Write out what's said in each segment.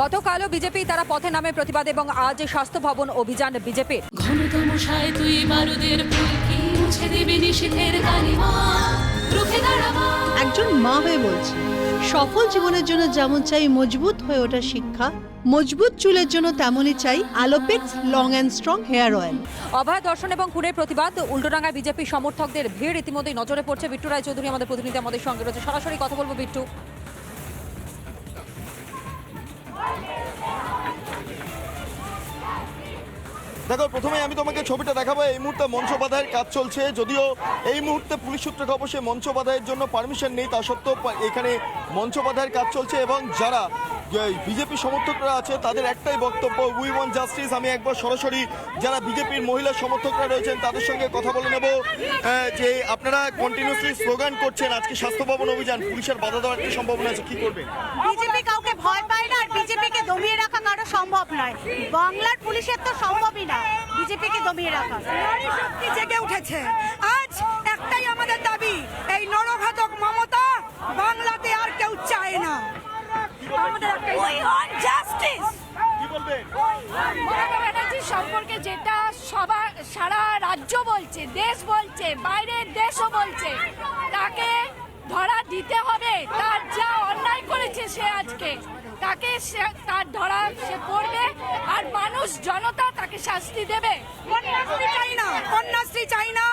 গতকালও বিজেপি তারা পথে নামে প্রতিবাদ এবং আজ স্বাস্থ্য ভবন অভিযান বিজেপির। ঘনতম তুই বারুদের ফুলকি মুছে দিবি নিষেধের কালিমা একজন মা হয়ে বলছি সফল জীবনের জন্য যেমন চাই মজবুত হয়ে ওঠা শিক্ষা মজবুত চুলের জন্য তেমনই চাই Alopex long and strong hair oil. অভয় দর্শন এবং খুনের প্রতিবাদ উল্টোডাঙ্গায় বিজেপি সমর্থকদের ভিড় ইতিমধ্যেই নজরে পড়ছে বিট্টু রায় চৌধুরী আমাদের প্রতিনিধি আমাদের সঙ্গে রয়েছে। সরাসরি কথা বলব বিট্টু। দেখো প্রথমে আমি তোমাকে ছবিটা দেখাবো। এই মুহূর্তে মঞ্চ বাধায়ের কাজ চলছে। যদিও এই মুহূর্তে পুলিশ সূত্রে খবর সে মঞ্চ বাধায়ের জন্য পারমিশন নেই, তা সত্ত্বেও এখানে মঞ্চ বাধায়ের কাজ চলছে এবং যারা বিজেপি সমর্থকরা আছে, তাদের একটাই বক্তব্য উই ওয়ান জাস্টিস আমি একবার সরাসরি যারা বিজেপির মহিলা সমর্থকরা রয়েছেন, তাদের সঙ্গে কথা বলে নেব। যে আপনারা কন্টিনিউসলি স্লোগান করছেন, আজকে স্বাস্থ্য ভবন অভিযান, পুলিশের বাধা দেওয়ার কি সম্ভাবনা আছে? কি করবেন? বিজেপি কাউকে ভয় পায় না, আর বিজেপিকে দমিয়ে রাখা সম্ভব নয়। বাংলার পুলিশের তো সম্ভবই না। বিজেপিকে দমিয়ে রাখা। নারী শক্তি জেগে উঠেছে। আজ একটাই আমাদের দাবি এই নরঘাতক মমতা বাংলাতে আর কেউ চায় না। আমাদের একটাই জাস্টিস মমতা ব্যানার্জি সম্পর্কে যেটা সবার সারা রাজ্য বলছে দেশ বলছে বাইরের দেশও বলছে তাকে ধরা দিতে হবে তার যা করেছে সে আজকে। তাকে সে- তার ধরা সে করবে আর মানুষ জনতা তাকে শাস্তি দেবে। কন্যাশ্রী চাই না কন্যাশ্রী চাই না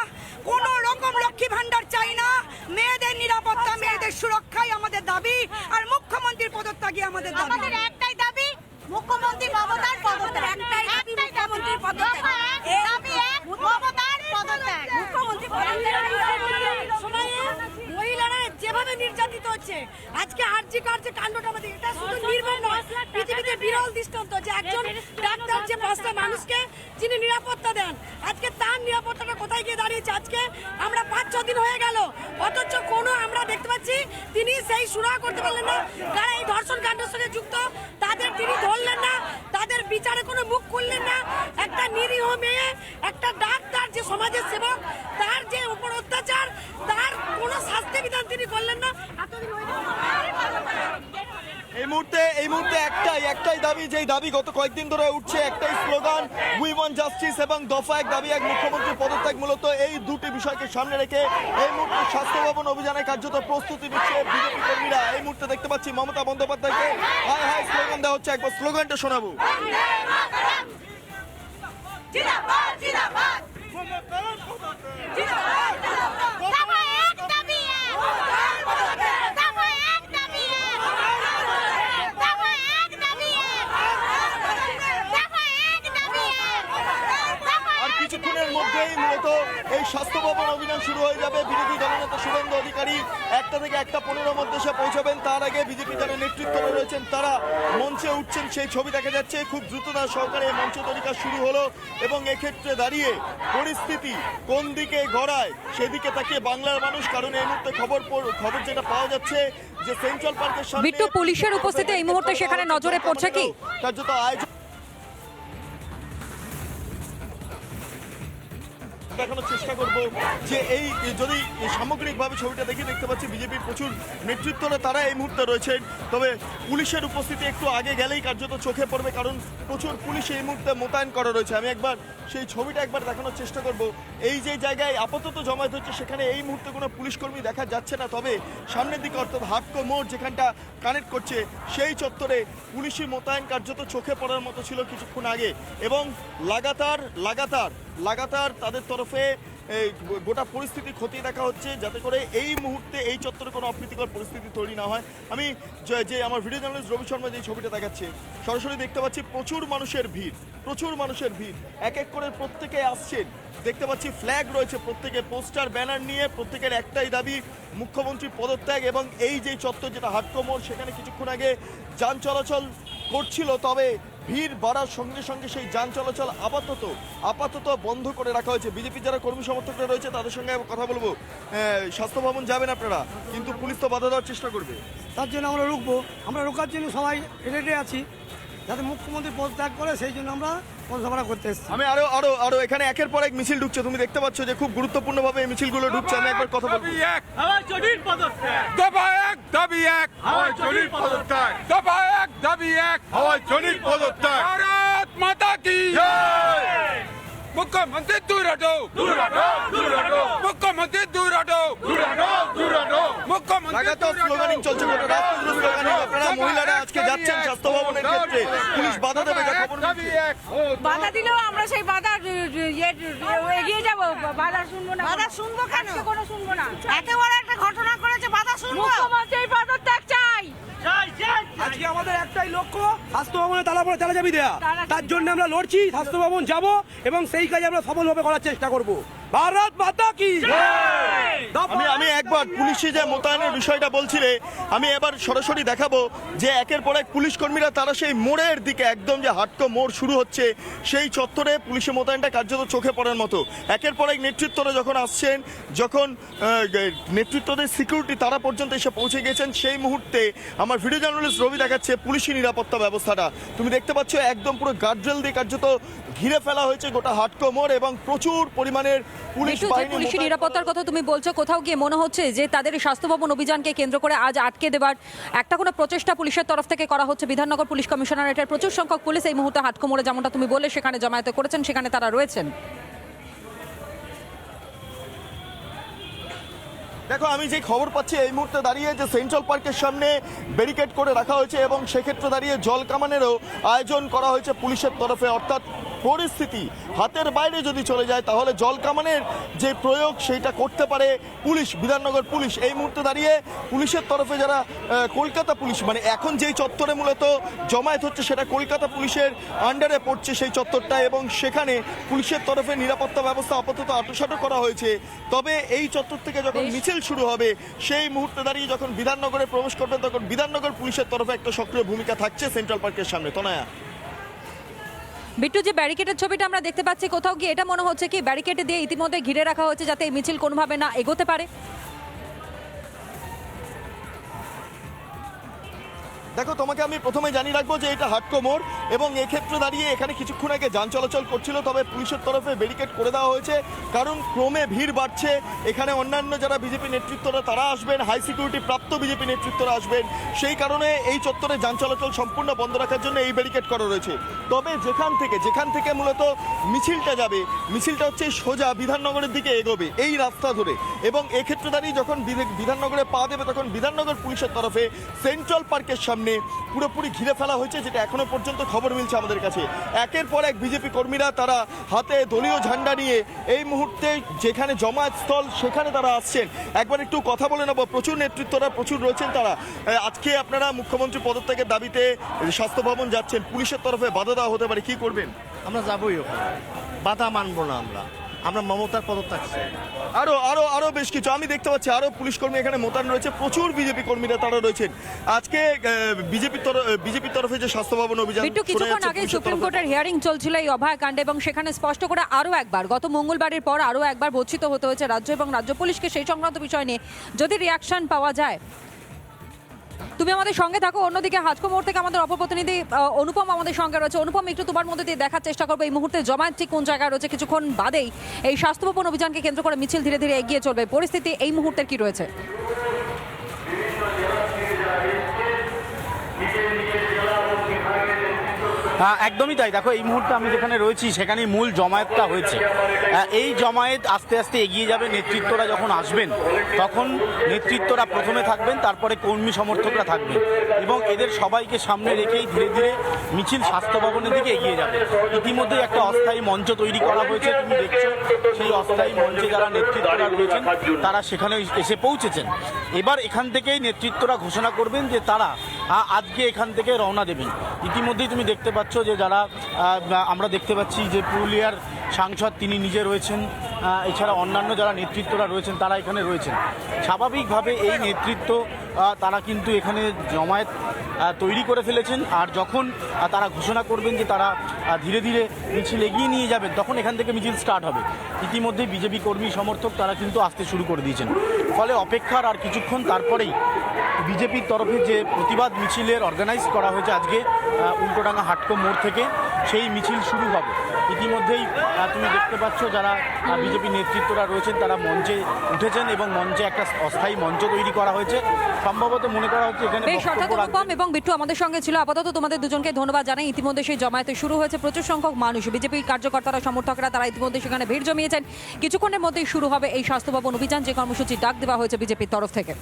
কোন রকম লক্ষ্মী ভান্ডার চাই না। মেয়েদের নিরাপত্তা মেয়েদের সুরক্ষাই আমাদের দাবি আর মুখ্যমন্ত্রীর পদত্যাগই আমাদের দাবি। আমাদের একটাই দাবি মুখ্যমন্ত্রী মমতার পদত্যাগ। একটাই দাবি মুখ্যমন্ত্রীর পদত্যাগ। দাবি এক মমতার পদত্যাগ। মুখ্যমন্ত্রী মহিলারা যেভাবে নির্যাতিত হচ্ছে আজকে আরজি কার যে কাণ্ডটা আমাদের এটা শুধু নির্ভয় নয় পৃথিবীতে বিরল দৃষ্টান্ত যে একজন ডাক্তার যে পাঁচটা মানুষকে যিনি নিরাপত্তা দেন আজকে তার নিরাপত্তাটা কোথায় গিয়ে দাঁড়িয়েছে? আজকে আমরা পাঁচ ছ দিন হয়ে গেল অথচ কোনো আমরা দেখতে পাচ্ছি তিনি সেই সুরা করতে পারলেন না। যারা এই ধর্ষণ কাণ্ডের সঙ্গে যুক্ত তাদের তিনি ধরলেন না তাদের বিচারে কোনো মুখ খুললেন না। একটা নিরীহ মেয়ে একটা ডাক্তার যে সমাজের সেবক তার যে উপর অত্যাচার তার কোনো শাস্তি বিধান তিনি করলেন না এতদিন হয়ে গেল। এই মুহূর্তে এই মুহূর্তে একটাই একটাই দাবি যেই দাবি গত কয়েকদিন ধরে উঠছে একটাই স্লোগান উই ওয়ান জাস্টিস এবং দফা এক দাবি, এক মুখ্যমন্ত্রী পদত্যাগ মূলত এই দুটি বিষয়কে সামনে রেখে এই মুহূর্তে স্বাস্থ্য ভবন অভিযানে কার্যত প্রস্তুতি নিচ্ছে বিজেপি কর্মীরা। এই মুহূর্তে দেখতে পাচ্ছি মমতা বন্দ্যোপাধ্যায়কে হাই হাই স্লোগান দেওয়া হচ্ছে। একবার স্লোগানটা শোনাবো। কিছুক্ষণের মধ্যেই মূলত এই স্বাস্থ্য ভবন অভিযান শুরু হয়ে যাবে। বিরোধী দলনেতা শুভেন্দু অধিকারী একটা থেকে একটা পনেরো মধ্যে সে পৌঁছাবেন। তার আগে বিজেপি যারা নেতৃত্বে রয়েছেন তারা মঞ্চে উঠছেন সেই ছবি দেখা যাচ্ছে। খুব দ্রুততার সহকারে এই মঞ্চ তৈরি কাজ শুরু হলো এবং এক্ষেত্রে দাঁড়িয়ে পরিস্থিতি কোন দিকে গড়ায় সেদিকে তাকিয়ে বাংলার মানুষ কারণ এই মুহূর্তে খবর খবর যেটা পাওয়া যাচ্ছে যে সেন্ট্রাল পার্কের সামনে বিট্টু, পুলিশের উপস্থিতি এই মুহূর্তে সেখানে নজরে পড়ছে কি? কার্যত আয়োজন দেখানোর চেষ্টা করব যে এই যদি সামগ্রিকভাবে ছবিটা দেখে দেখতে পাচ্ছি, বিজেপির প্রচুর নেতৃত্বরা তারা এই মুহূর্তে রয়েছেন। তবে পুলিশের উপস্থিতি একটু আগে গেলেই কার্যত চোখে পড়বে, কারণ প্রচুর পুলিশ এই মুহূর্তে মোতায়েন করা রয়েছে। আমি একবার সেই ছবিটা একবার দেখানোর চেষ্টা করব। এই যে জায়গায় আপাতত জমায়েত হচ্ছে, সেখানে এই মুহূর্তে কোনো পুলিশ কর্মী দেখা যাচ্ছে না। তবে সামনের দিকে অর্থাৎ হাটকো মোড় যেখানটা কানেক্ট করছে, সেই চত্বরে পুলিশি মোতায়েন কার্যত চোখে পড়ার মতো ছিল কিছুক্ষণ আগে। এবং লাগাতার লাগাতার লাগাতার তাদের তরফে গোটা পরিস্থিতি খতিয়ে দেখা হচ্ছে, যাতে করে এই মুহূর্তে এই চত্বরে কোনো অপ্রীতিকর পরিস্থিতি তৈরি না হয়। আমি যে- আমার ভিডিও জার্নালিস্ট রবি শর্মা যে ছবিটা দেখাচ্ছে, সরাসরি দেখতে পাচ্ছি প্রচুর মানুষের ভিড়, প্রচুর মানুষের ভিড়। এক এক করে প্রত্যেকে আসছেন। দেখতে পাচ্ছি ফ্ল্যাগ রয়েছে প্রত্যেকে পোস্টার ব্যানার নিয়ে প্রত্যেকের একটাই দাবি মুখ্যমন্ত্রীর পদত্যাগ এবং এই যে চত্বর যেটা হাটকোমর সেখানে কিছুক্ষণ আগে যান চলাচল করছিল, তবে ভিড় বাড়ার সঙ্গে সঙ্গে সেই যান চলাচল আপাতত আপাতত বন্ধ করে রাখা হয়েছে। বিজেপির যারা কর্মী সমর্থকরা রয়েছে, তাদের সঙ্গে কথা বলব। স্বাস্থ্য ভবন যাবেন আপনারা, কিন্তু পুলিশ তো বাধা দেওয়ার চেষ্টা করবে। তার জন্য আমরা রুখবো। আমরা রোকার জন্য সবাই রেডি আছি। যাতে মুখ্যমন্ত্রী পদত্যাগ করে সেই জন্য আমরা পদসভা করতে এসেছি। আমি আরও আরও আরও এখানে একের পর এক মিছিল ঢুকছে তুমি দেখতে পাচ্ছ যে খুব গুরুত্বপূর্ণভাবে এই মিছিলগুলো ঢুকছে আমি একবার কথা বলব। দাবি এক। দফা এক দাবি এক। দফা এক দাবি এক। হাওয়াই জনির পদত্যাগ ভারত মাতা কি মুখ্যমন্ত্রী দূর হটো। দূর হাটো দূর হাটো। মুখ্যমন্ত্রী দূর হটো। দূর হাটো দূর লাগাতার দূর হটো। স্লোগানিং চলছে গোটা রাস্তা স্লোগানিং আপনারা মহিলারা আজকে যাচ্ছেন স্বাস্থ্য ভবনের ক্ষেত্রে। পুলিশ বাধা দেবে যা খবর দাবি মিলছে। এক বাধা দিলেও আমরা সেই বাধা এগিয়ে যাব। বাধা শুনব না। বাধা শুনব কেন? কোনো শুনব না। এত একটা ঘটনা করেছে বাধা শুনব। মুখ্যমন্ত্রী পদত্যাগ চাই। আজকে আমাদের একটাই লক্ষ্য স্বাস্থ্য ভবনে তালা যাবি দেয়া। তার জন্য আমরা লড়ছি স্বাস্থ্য ভবন যাব এবং সেই কাজ আমরা সফলভাবে করার চেষ্টা করব। ভারত মাতা কি আমি আমি একবার পুলিশি যে মোতায়েনের বিষয়টা বলছিলে আমি এবার সরাসরি দেখাবো যে একের পর এক পুলিশ কর্মীরা তারা সেই মোড়ের দিকে একদম যে হাটকো মোড় শুরু হচ্ছে সেই চত্বরে পুলিশি মোতায়েনটা কার্যত চোখে পড়ার মতো। একের পর এক নেতৃত্বরা যখন আসছেন যখন নেতৃত্বদের সিকিউরিটি তারা পর্যন্ত এসে পৌঁছে গেছেন সেই মুহূর্তে আমার ভিডিও জার্নালিস্ট রবি দেখাচ্ছে পুলিশি নিরাপত্তা ব্যবস্থাটা। তুমি দেখতে পাচ্ছ একদম পুরো গার্ডরেল দিয়ে কার্যত ঘিরে ফেলা হয়েছে গোটা হাটকো মোড় এবং প্রচুর পরিমাণের পুলিশ নিরাপত্তার কথা তুমি বলছো কোথাও গিয়ে মনে হচ্ছে যে তাদের স্বাস্থ্য ভবন অভিযানকে কেন্দ্র করে আজ আটকে দেবার একটা কোনো প্রচেষ্টা পুলিশের তরফ থেকে করা হচ্ছে? বিধাননগর পুলিশ কমিশনারেটের প্রচুর সংখ্যক পুলিশ এই মুহূর্তে হাটকোমরে যেমনটা তুমি বললে সেখানে জমায়েত করেছেন সেখানে তারা রয়েছেন। দেখো আমি যে খবর পাচ্ছি এই মুহূর্তে দাঁড়িয়ে যে সেন্ট্রাল পার্কের সামনে ব্যারিকেড করে রাখা হয়েছে এবং সেক্ষেত্রে দাঁড়িয়ে জল কামানেরও আয়োজন করা হয়েছে পুলিশের তরফে। অর্থাৎ পরিস্থিতি। হাতের বাইরে যদি চলে যায় তাহলে জল কামানের যে প্রয়োগ সেইটা করতে পারে পুলিশ বিধাননগর পুলিশ। এই মুহূর্তে দাঁড়িয়ে পুলিশের তরফে যারা কলকাতা পুলিশ মানে এখন যেই চত্বরে মূলত জমায়েত হচ্ছে সেটা কলকাতা পুলিশের আন্ডারে পড়ছে সেই চত্বরটা এবং সেখানে পুলিশের তরফে নিরাপত্তা ব্যবস্থা আপাতত আটোসাটো করা হয়েছে। তবে এই চত্বর থেকে যখন মিছিল শুরু হবে সেই মুহূর্তে দাঁড়িয়ে যখন বিধাননগরে প্রবেশ করবেন তখন বিধাননগর পুলিশের তরফে একটা সক্রিয় ভূমিকা থাকছে সেন্ট্রাল পার্কের সামনে। তনয়া? বিট্টু যে ব্যারিকেডের ছবিটা আমরা দেখতে পাচ্ছি, কোথাও গিয়ে এটা মনে হচ্ছে কি ব্যারিকেড দিয়ে ইতিমধ্যে ঘিরে রাখা হয়েছে যাতে মিছিল কোনোভাবে না এগোতে পারে। দেখো, তোমাকে আমি প্রথমে জানিয়ে রাখব যে এটা হাটকো মোড় এবং এক্ষেত্রে দাঁড়িয়ে এখানে কিছুক্ষণ আগে যান চলাচল করছিল, তবে পুলিশের তরফে ব্যারিকেড করে দেওয়া হয়েছে। কারণ ক্রমে ভিড় বাড়ছে। এখানে অন্যান্য যারা বিজেপি নেতৃত্বরা, তারা আসবেন হাই সিকিউরিটি প্রাপ্ত বিজেপি নেতৃত্বরা আসবেন। সেই কারণে এই চত্বরে যান চলাচল সম্পূর্ণ বন্ধ রাখার জন্য এই ব্যারিকেড করা রয়েছে। তবে যেখান থেকে যেখান থেকে মূলত মিছিলটা যাবে, মিছিলটা হচ্ছে সোজা বিধাননগরের দিকে এগোবে, এই রাস্তা ধরে। এবং এক্ষেত্রে দাঁড়িয়ে যখন বিধে- বিধাননগরে পা দেবে, তখন বিধাননগর পুলিশের তরফে সেন্ট্রাল পার্কের সামনে পুরোপুরি ঘিরে ফেলা হয়েছে, যেটা এখনও পর্যন্ত খবর মিলছে আমাদের কাছে। একের পর এক বিজেপি কর্মীরা তারা হাতে দলীয় ঝান্ডা নিয়ে এই মুহূর্তে যেখানে জমায়েত স্থল, সেখানে তারা আসছেন। একবার একটু কথা বলে নেব, প্রচুর নেতৃত্বরা প্রচুর রয়েছেন তারা। আজকে আপনারা মুখ্যমন্ত্রী পদত্যাগের দাবিতে স্বাস্থ্য ভবন যাচ্ছেন, পুলিশের তরফে বাধা দেওয়া হতে পারে, কি করবেন? আমরা যাবোই ওখানে। বাধা মানবো না আমরা। আমরা মমতার পদত্যাগ চাই। আরও আরও আরও বেশ কিছু। আমি দেখতে পাচ্ছি আরও পুলিশ কর্মী এখানে মোতায়েন রয়েছে। প্রচুর বিজেপি কর্মীরা তারা রয়েছেন। আজকে বিজেপির তরফ বিজেপির তরফে যে স্বাস্থ্য ভবন অভিযান বিট্টু কিছুক্ষণ আগে সুপ্রিম কোর্টের হিয়ারিং চলছিল এই অভয়াকাণ্ডে এবং সেখানে স্পষ্ট করে আরও একবার গত মঙ্গলবারের পর আরও একবার বর্ধিত হতে হয়েছে রাজ্য এবং রাজ্য পুলিশকে সেই সংক্রান্ত বিষয় নিয়ে। যদি রিয়াকশন পাওয়া যায় তুমি আমাদের সঙ্গে থাকো অন্যদিকে হাজকো মোড় থেকে আমাদের অপর প্রতিনিধি আহ, অনুপম আমাদের সঙ্গে রয়েছে। অনুপম একটু তোমার মধ্যে দিয়ে দেখার চেষ্টা করব। এই মুহূর্তে জমায়েত ঠিক কোন জায়গায় রয়েছে? কিছুক্ষণ বাদেই এই স্বাস্থ্য ভবন অভিযানকে কেন্দ্র করে মিছিল ধীরে ধীরে এগিয়ে চলবে। পরিস্থিতি এই মুহূর্তে কি রয়েছে? একদমই তাই। দেখো, এই মুহূর্তে আমি যেখানে রয়েছি, সেখানেই মূল জমায়েতটা হয়েছে। এই জমায়েত আস্তে আস্তে এগিয়ে যাবে, নেতৃত্বরা যখন আসবেন, তখন নেতৃত্বরা প্রথমে থাকবেন, তারপরে কর্মী সমর্থকরা থাকবেন এবং এদের সবাইকে সামনে রেখেই ধীরে ধীরে মিছিল স্বাস্থ্য ভবনের দিকে এগিয়ে যাবে। ইতিমধ্যে একটা অস্থায়ী মঞ্চ তৈরি করা হয়েছে, তুমি দেখছ। সেই অস্থায়ী মঞ্চে যারা নেতৃত্বরা রয়েছেন, তারা সেখানে এসে পৌঁছেছেন। এবার এখান থেকেই নেতৃত্বরা ঘোষণা করবেন যে তারা আজকে এখান থেকে রওনা দেবেন। ইতিমধ্যেই তুমি দেখতে পাচ্ছ যে যারা আমরা দেখতে পাচ্ছি যে পুরুলিয়ার সাংসদ তিনি নিজে রয়েছেন। এছাড়া অন্যান্য যারা নেতৃত্বরা রয়েছেন, তারা এখানে রয়েছেন। স্বাভাবিকভাবে এই নেতৃত্ব তারা কিন্তু এখানে জমায়েত তৈরি করে ফেলেছেন। আর যখন তারা ঘোষণা করবেন যে তারা ধীরে ধীরে মিছিল এগিয়ে নিয়ে যাবেন, তখন এখান থেকে মিছিল স্টার্ট হবে। ইতিমধ্যে বিজেপি কর্মী সমর্থক তারা কিন্তু আসতে শুরু করে দিয়েছেন। ফলে অপেক্ষার আর কিছুক্ষণ তারপরেই বিজেপির তরফে যে প্রতিবাদ মিছিলের অর্গানাইজ করা হয়েছে আজকে উল্টোডাঙ্গা হাটকো মোড় থেকে সেই মিছিল শুরু হবে। ইতিমধ্যেই তুমি দেখতে পাচ্ছ যারা বিজেপি নেতৃত্বরা রয়েছেন তারা মঞ্চে উঠেছেন এবং মঞ্চে একটা অস্থায়ী মঞ্চ তৈরি করা হয়েছে। সম্ভবত মনে করা হচ্ছে এখানে বেশ অর্থাৎ অনুপম এবং বিট্টু আমাদের সঙ্গে ছিল। আপাতত তোমাদের দুজনকে ধন্যবাদ জানাই। ইতিমধ্যে সেই জমায়েতে শুরু হয়েছে প্রচুর সংখ্যক মানুষ। বিজেপির কার্যকর্তারা সমর্থকরা তারা ইতিমধ্যে সেখানে ভিড় জমিয়েছেন। কিছুক্ষণের মধ্যেই শুরু হবে এই স্বাস্থ্য ভবন অভিযান। যে কর্মসূচি ডাক দেওয়া হয়েছে বিজেপির তরফ থেকে।